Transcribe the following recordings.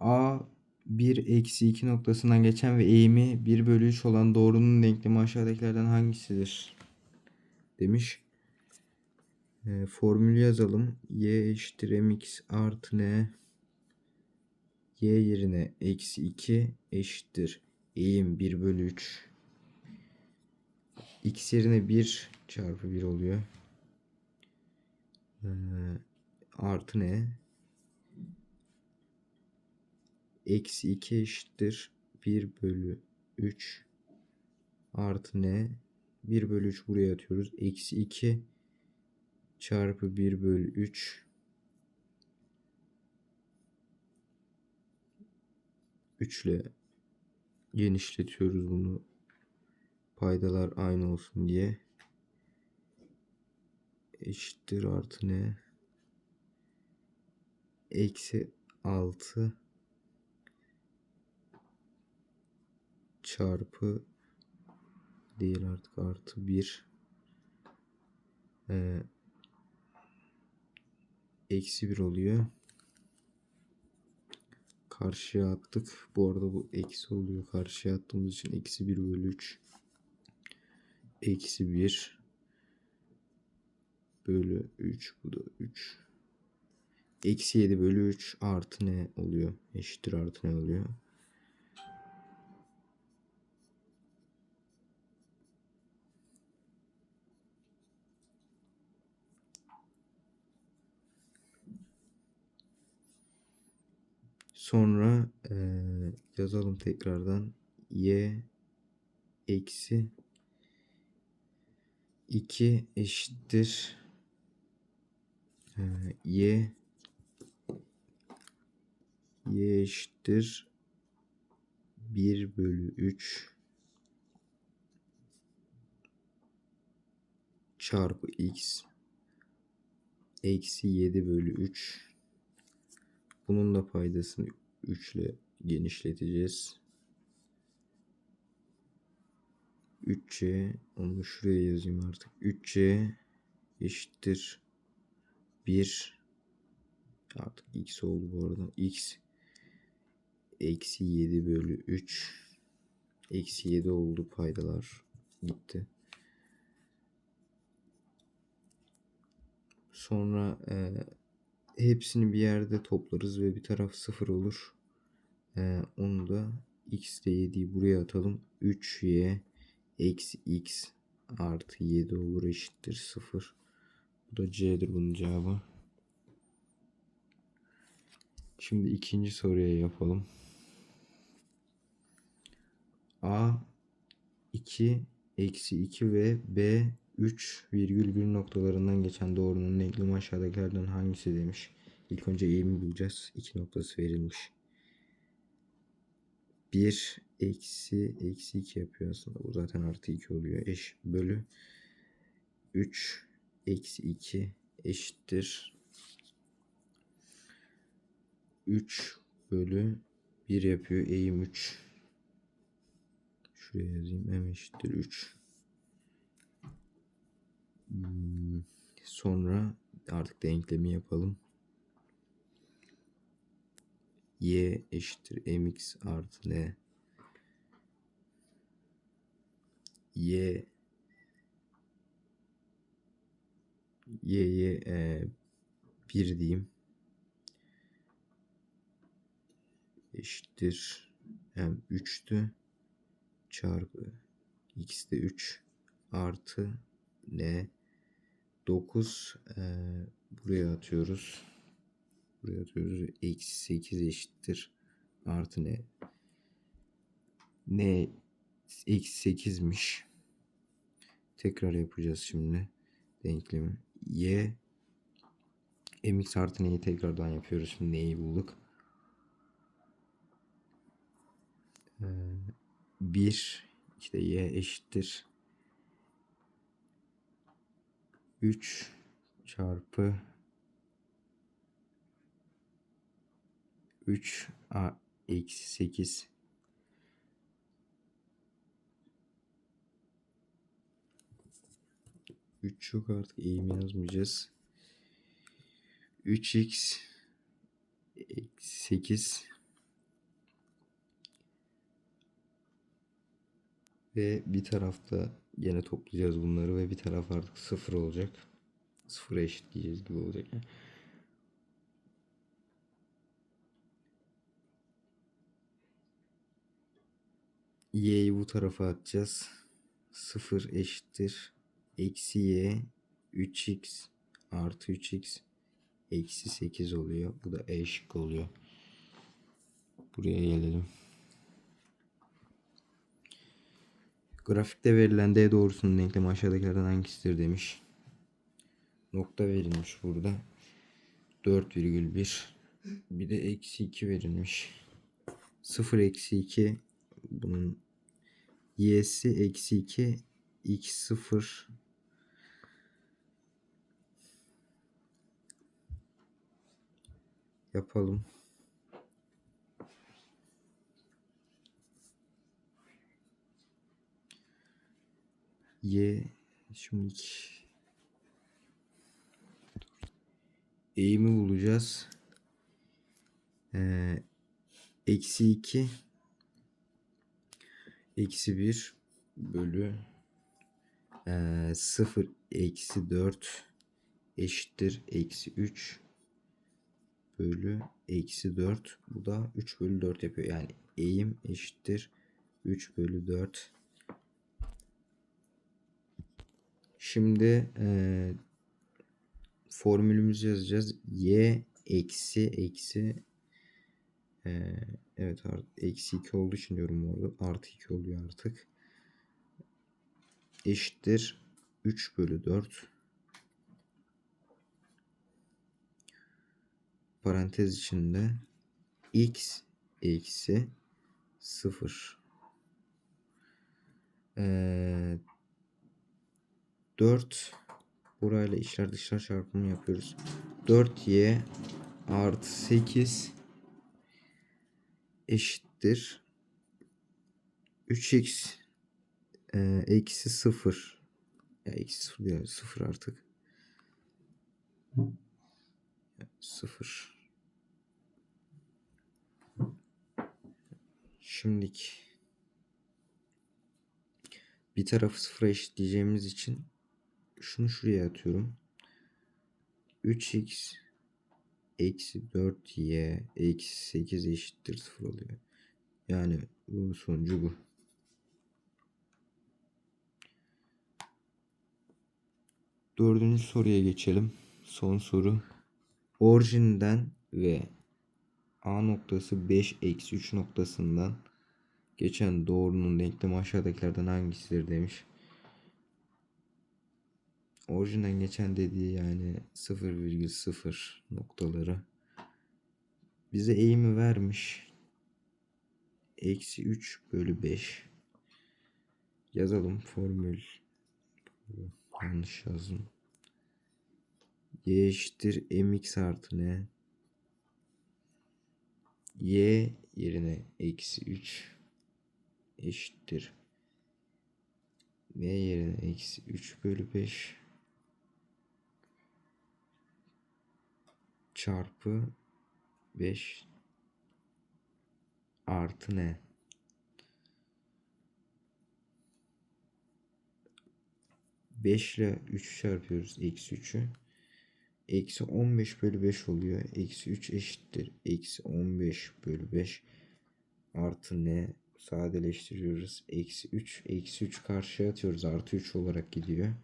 A 1 eksi 2 noktasından geçen ve eğimi 1 bölü 3 olan doğrunun denklemi aşağıdakilerden hangisidir? Demiş. E, formülü yazalım. Y eşittir mx artı n. Y yerine eksi 2 eşittir. Eğim 1 bölü 3. X yerine 1 çarpı 1 oluyor. Ee, artı ne? Eksi 2 eşittir. 1 bölü 3 artı ne? 1 bölü 3 buraya atıyoruz. Eksi 2 çarpı 1 bölü 3 3 ile genişletiyoruz bunu. Paydalar aynı olsun diye. Eşittir artı ne? Eksi 6 çarpı değil artık artı 1 ee, eksi 1 oluyor. Karşıya attık. Bu arada bu eksi oluyor. Karşıya attığımız için eksi 1 bölü 3 eksi 1 bölü 3 bu da 3 eksi 7 bölü 3 artı ne oluyor eşittir artı ne oluyor Sonra e, yazalım tekrardan. Y eksi 2 eşittir e, y. Y eşittir 1 bölü 3 çarpı x eksi 7 bölü 3 bunun da paydasını 3 ile genişleteceğiz. 3c onu şuraya yazayım artık. 3c eşittir 1 artık x oldu bu arada. x eksi 7 bölü 3 eksi 7 oldu paydalar gitti. Sonra e, hepsini bir yerde toplarız ve bir taraf 0 olur. E, onu da x de 7'yi buraya atalım. 3y eksi x artı 7 olur eşittir 0. Bu da C'dir bunun cevabı. Şimdi ikinci soruya yapalım. A 2 eksi 2 ve B 3 virgül 1 noktalarından geçen doğrunun denklemi aşağıdakilerden hangisi demiş. İlk önce eğimi bulacağız. 2 noktası verilmiş. 1 eksi eksi 2 yapıyor aslında. Bu zaten artı 2 oluyor. Eş bölü 3 eksi 2 eşittir 3 bölü 1 yapıyor. Eğim 3. Şuraya yazayım. M eşittir 3. Hmm. Sonra artık denklemi yapalım. Y eşittir mx artı n. Y Y'ye e, 1 diyeyim. Eşittir. Hem 3'tü. Çarpı x de 3 artı n 9 e, buraya atıyoruz. Buraya atıyoruz. Eksi 8 eşittir. Artı ne? Ne? Eksi 8'miş. Tekrar yapacağız şimdi. Denklemi. Y mx artı neyi tekrardan yapıyoruz. Şimdi neyi bulduk? Ee, 1 işte y eşittir 3 çarpı 3 a eksi 8 3 yok artık eğim yazmayacağız. 3x eksi 8 Ve bir tarafta yine toplayacağız bunları ve bir taraf artık sıfır olacak. Sıfıra eşitleyeceğiz gibi olacak. y'yi bu tarafa atacağız. 0 eşittir. Eksi y 3x artı 3x eksi 8 oluyor. Bu da E şıkkı oluyor. Buraya gelelim. Grafikte verilen D doğrusunun denklemi aşağıdakilerden hangisidir demiş. Nokta verilmiş burada. 4,1 bir de eksi 2 verilmiş. 0 eksi 2 bunun y'si eksi 2 x 0 yapalım. Y şimdi eğimi bulacağız. Ee, eksi 2 eksi 1 bölü ee, 0 eksi 4 eşittir eksi 3 bölü eksi 4 bu da 3 bölü 4 yapıyor yani eğim eşittir 3 bölü 4 şimdi ee, formülümüzü yazacağız. Y eksi eksi ee, evet eksi 2 olduğu için diyorum orada. Artı 2 oluyor artık. Eşittir 3 bölü 4 parantez içinde x eksi 0 ee, 4 burayla içler dışlar çarpımı yapıyoruz. 4y artı 8 eşittir. 3x e, eksi 0 ya eksi 0 değil 0 artık. 0 şimdiki bir tarafı sıfıra eşitleyeceğimiz için şunu şuraya atıyorum 3x eksi 4y eksi 8 eşittir 0 oluyor. Yani bunun sonucu bu. Dördüncü soruya geçelim. Son soru. Orijinden ve A noktası 5 eksi 3 noktasından geçen doğrunun denklemi aşağıdakilerden hangisidir demiş. Orijinden geçen dediği yani 0,0 noktaları. Bize eğimi vermiş. Eksi 3 bölü 5. Yazalım formül. Yanlış yazdım. Y eşittir mx artı ne? Y yerine eksi 3 eşittir. V yerine eksi 3 bölü 5 çarpı 5 artı ne? Beş ile 3 çarpıyoruz. Eksi 3'ü. Eksi 15 bölü 5 oluyor. Eksi 3 eşittir. Eksi 15 bölü 5 artı ne? Sadeleştiriyoruz. Eksi 3. Eksi 3 karşıya atıyoruz. Artı 3 olarak gidiyor.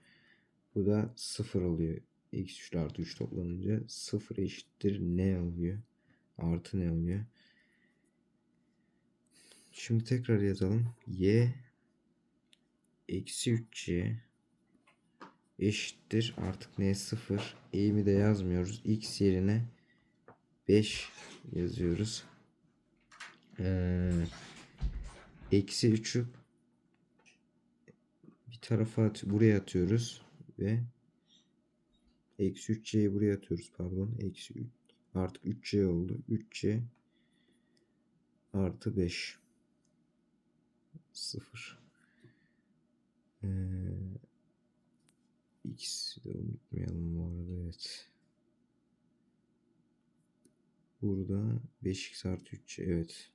Bu da 0 oluyor. Eksi 3 ile artı 3 toplanınca 0 eşittir ne oluyor? Artı ne oluyor? Şimdi tekrar yazalım. Y eksi 3y eşittir. Artık n 0. Eğimi de yazmıyoruz. X yerine 5 yazıyoruz. Ee, eksi 3'ü bir tarafa at buraya atıyoruz ve eksi 3c'yi buraya atıyoruz pardon. Eksi 3 artık 3c oldu. 3c artı 5 0 ee, x'i de unutmayalım bu arada evet burada 5x artı 3 evet